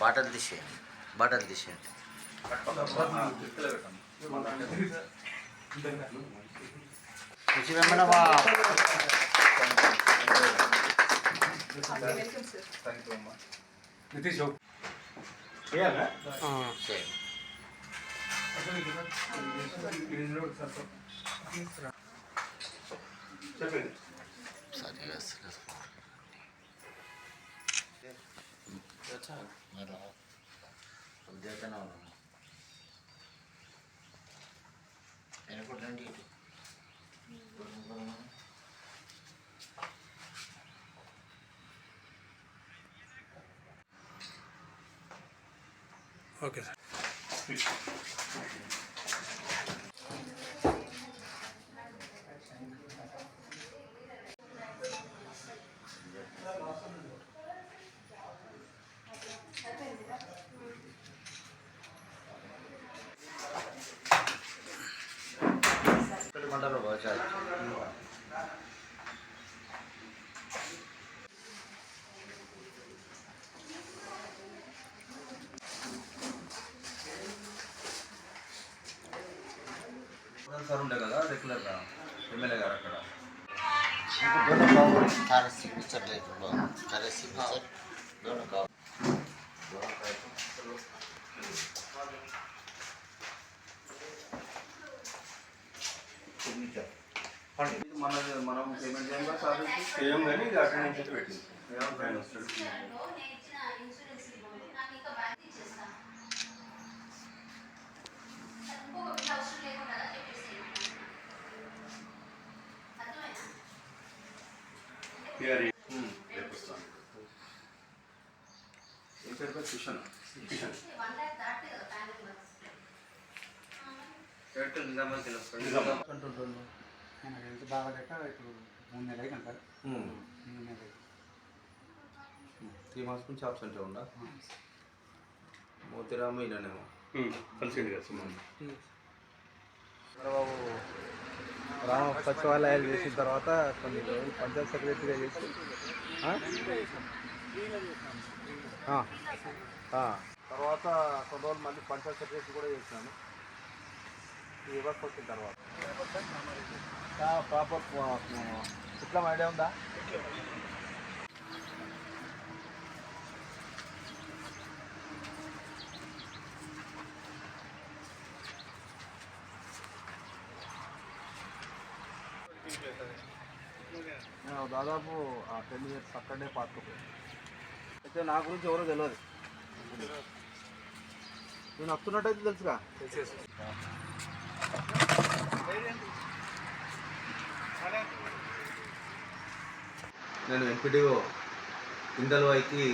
బాటలు తీసేయండి బాటలు తీసేయండి. కృషి వెంబడమా నితీష్ చెప్పండి. సరే వేస్తలేదు ఉద్యోగం వెనకొట్టండి ఇటు ఓకే సార్ మండలం వచ్చారు సార్ ఉండే కదా రెగ్యులర్గా ఎమ్మెల్యే గారు అక్కడ. కరెన్సీ పిక్చర్ లేదు కరెన్సీ మన పేమెంట్ చేయం కదా సార్ ఏం కానీ ఇది అటెండెన్స్ అయితే పెట్టింది. ఆయన వస్తాడు పిఆర్ఏ రేపు వస్తాను. ఏ పేరు పేరు? కిషన్. కిషన్. పేరు నిజామాబాద్ నిజామాబాద్. అంటుంటుండు ఆయన హెల్త్ బాగాలేక ఇప్పుడు మూడు నెలలు అయినా సార్ మూడు నెలలు. త్రీ మంత్స్ నుంచి ఆబ్సెంట్ ఉండా మోతిరామ ఇలానేమో. కలిసింది కదా చంద్రబాబు గ్రామ సచివాలయాలు చేసిన తర్వాత కొన్ని రోజులు పంచాయత్ సెక్రటరీగా చేసి ఆ? ఆ. ఆ. తర్వాత కొన్ని రోజులు మళ్ళీ పంచాయత్ సెక్రటరీ కూడా చేసినాను ఈ వ్యవస్థ వచ్చిన తర్వాత. ప్రాపర్ ఇట్లా ఐడియా ఉందా నేను దాదాపు టెన్ ఇయర్స్ అక్కడనే పాతుకుపోయాను అయితే నా గురించి ఎవరో తెలియదు నేను వస్తున్నట్టయితే తెలుసుగా నేను ఎంపీడీఓ ఇందల్వాయికి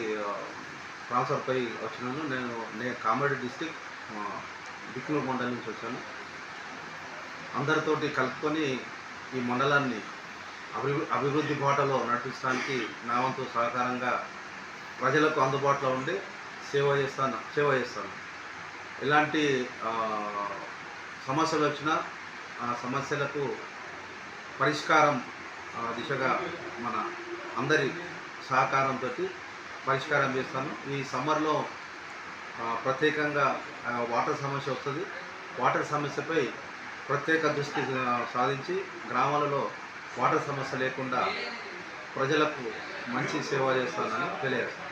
ట్రాన్స్ఫర్ పై వచ్చినాను. నేను నేను కామారెడ్డి డిస్టిక్ బిక్నూర్ మండలం నుంచి వచ్చాను. అందరితోటి కలుపుకొని ఈ మండలాన్ని అభి అభివృద్ధి బాటలో నడిపించడానికి నా వంతు సహకారంగా ప్రజలకు అందుబాటులో ఉండి సేవ చేస్తాను సేవ చేస్తాను. ఎలాంటి సమస్యలు వచ్చినా ఆ సమస్యలకు పరిష్కారం దిశగా మన అందరి సహకారంతో పరిష్కారం చేస్తాను. ఈ సమ్మర్లో ప్రత్యేకంగా వాటర్ సమస్య వస్తుంది. వాటర్ సమస్యపై ప్రత్యేక దృష్టి సాధించి గ్రామాలలో వాటర్ సమస్య లేకుండా ప్రజలకు మంచి సేవ చేస్తానని తెలియజేస్తాను.